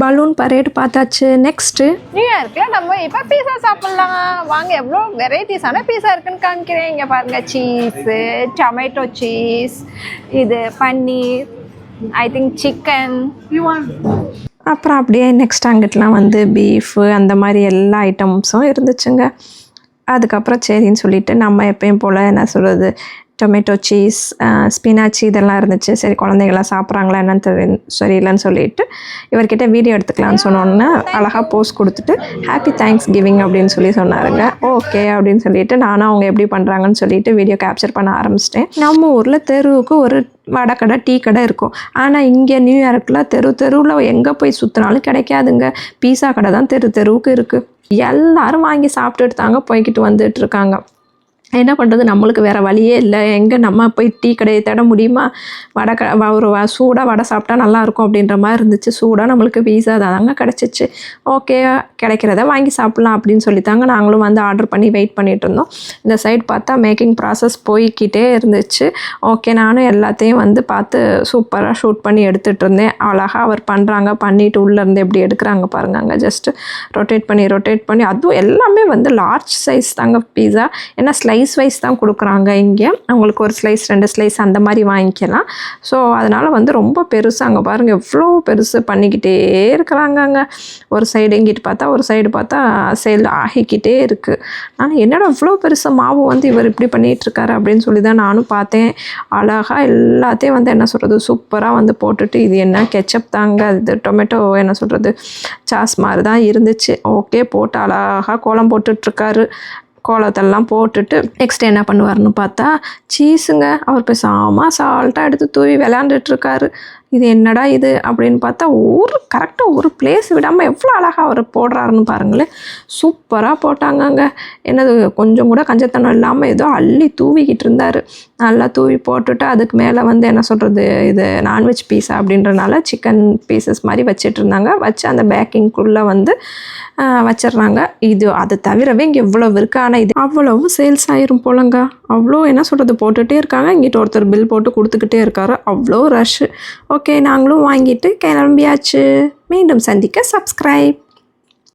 Balloon parade பார்த்தாச்சு. Next new இயர்க்குல நம்ம இப்போ பீஸா சாப்பிட்லாம். வாங்க எவ்வளோ வெரைட்டிஸான பீஸா இருக்குன்னு காமிக்கிறேன். இங்கே பாருங்க சீஸு டொமேட்டோ சீஸ் இது பன்னீர் ஐ திங்க் சிக்கன் அப்புறம் அப்படியே நெக்ஸ்ட் அங்கிட்டலாம் வந்து பீஃபு அந்த மாதிரி எல்லா ஐட்டம்ஸும் இருந்துச்சுங்க. அதுக்கப்புறம் சரின்னு சொல்லிட்டு நம்ம எப்பயும் போல் என்ன சொல்கிறது டொமேட்டோ சீஸ் ஸ்பினாச்சி இதெல்லாம் இருந்துச்சு. சரி குழந்தைங்களாம் சாப்பிட்றாங்களா என்னன்னு தெரி- சரியில்லைன்னு சொல்லிட்டு இவர்கிட்ட வீடியோ எடுத்துக்கலாம்னு சொன்னோன்னே அழகாக போஸ்ட் கொடுத்துட்டு ஹாப்பி தேங்க்ஸ் கிவிங் அப்படின்னு சொல்லி சொன்னாருங்க. ஓகே அப்படின்னு சொல்லிட்டு நானும் அவங்க எப்படி பண்ணுறாங்கன்னு சொல்லிட்டு வீடியோ கேப்சர் பண்ண ஆரம்பிச்சிட்டேன். நம்ம ஊரில் தெருவுக்கு ஒரு வடக்கடை கடை டீ கடை இருக்கும். ஆனால் இங்கே நியூயார்க்கில் தெரு தெருவில் எங்கே போய் சுற்றினாலும் கிடைக்காதுங்க. பீஸா கடை தான் தெரு தெருவுக்கு இருக்குது எல்லாரும் வாங்கி சாப்பிட்டுட்டு தாங்க போய்கிட்டு வந்துட்டு இருக்காங்க. என்ன பண்ணுறது நம்மளுக்கு வேறு வழியே இல்லை. எங்கே நம்ம போய் டீ கடையை தேட முடியுமா? வடை க வ- ஒரு சூடாக வடை சாப்பிட்டா நல்லாயிருக்கும் அப்படின்ற மாதிரி இருந்துச்சு. சூடாக நம்மளுக்கு பீஸா தாங்க கிடச்சிச்சு. ஓகே கிடைக்கிறத வாங்கி சாப்பிட்லாம் அப்படின்னு சொல்லித்தாங்க. நாங்களும் வந்து ஆர்டர் பண்ணி வெயிட் பண்ணிகிட்டு இருந்தோம். இந்த சைடு பார்த்தா மேக்கிங் ப்ராசஸ் போய்க்கிட்டே இருந்துச்சு. ஓகே நானும் எல்லாத்தையும் வந்து பார்த்து சூப்பராக ஷூட் பண்ணி எடுத்துகிட்டு இருந்தேன். அழகாக அவர் பண்ணுறாங்க பண்ணிவிட்டு உள்ளேருந்து எப்படி எடுக்கிறாங்க பாருங்க. அங்கே ஜஸ்ட்டு ரொட்டேட் பண்ணி ரொட்டேட் பண்ணி அதுவும் எல்லாமே வந்து லார்ஜ் சைஸ் தாங்க பீஸா ஏன்னா ஸ்லைஸ் வைஸ் தான் கொடுக்குறாங்க இங்கே. அவங்களுக்கு ஒரு ஸ்லைஸ் ரெண்டு ஸ்லைஸ் அந்த மாதிரி வாங்கிக்கலாம். ஸோ அதனால் வந்து ரொம்ப பெருசு அங்கே பாருங்கள் எவ்வளோ பெருசு பண்ணிக்கிட்டே இருக்கிறாங்க அங்கே ஒரு சைடு எங்கிட்டு பார்த்தா ஒரு சைடு பார்த்தா சேல் ஆகிக்கிட்டே இருக்குது ஆனால் என்னடா இவ்வளோ பெருசு மாவு வந்து இவர் இப்படி பண்ணிகிட்ருக்காரு அப்படின்னு சொல்லி தான் நானும் பார்த்தேன். அழகாக எல்லாத்தையும் வந்து என்ன சொல்கிறது சூப்பராக வந்து போட்டுட்டு இது என்ன கெச்சப் தாங்க இது டொமேட்டோ என்ன சொல்கிறது சாஸ் மாதிரி தான் இருந்துச்சு. ஓகே போட்டு அழகாக கோலம் போட்டுட்ருக்காரு கோலத்தெல்லாம் போட்டுட்டு நெக்ஸ்ட் என்ன பண்ணுவார்னு பார்த்தா சீஸுங்க அவர் பேசாமல் சால்ட்டாக எடுத்து தூவி விளையாண்டுட்ருக்காரு இது என்னடா இது? அப்படின்னு பார்த்தா ஒரு கரெக்டாக ஒரு பிளேஸ் விடாமல் எவ்வளோ அழகாக அவர் போடுறாருன்னு பாருங்களேன். சூப்பராக போட்டாங்கங்க. என்னது கொஞ்சம் கூட கஞ்சத்தனம் இல்லாமல் ஏதோ அள்ளி தூவிக்கிட்டு இருந்தார். நல்லா தூவி போட்டுட்டு அதுக்கு மேலே வந்து என்ன சொல்கிறது இது நான்வெஜ் பீஸா அப்படின்றனால சிக்கன் பீசஸ் மாதிரி வச்சிட்டு இருந்தாங்க. வச்சு அந்த பேக்கிங்குள்ளே வந்து வச்சிடுறாங்க இது அது தவிரவே இங்கே எவ்வளவு இருக்குது ஆனால் இது அவ்வளவும் சேல்ஸ் ஆயிரும் போலங்க. அவ்வளோ என்ன சொல்கிறது போட்டுகிட்டே இருக்காங்க. இங்கிட்ட ஒருத்தர் பில் போட்டு கொடுத்துக்கிட்டே இருக்காரு. அவ்வளோ ரஷ்ஷு ஓகே நாங்களும் வாங்கிட்டு கிளம்பியாச்சு. மீண்டும் சந்திக்க சப்ஸ்கிரைப்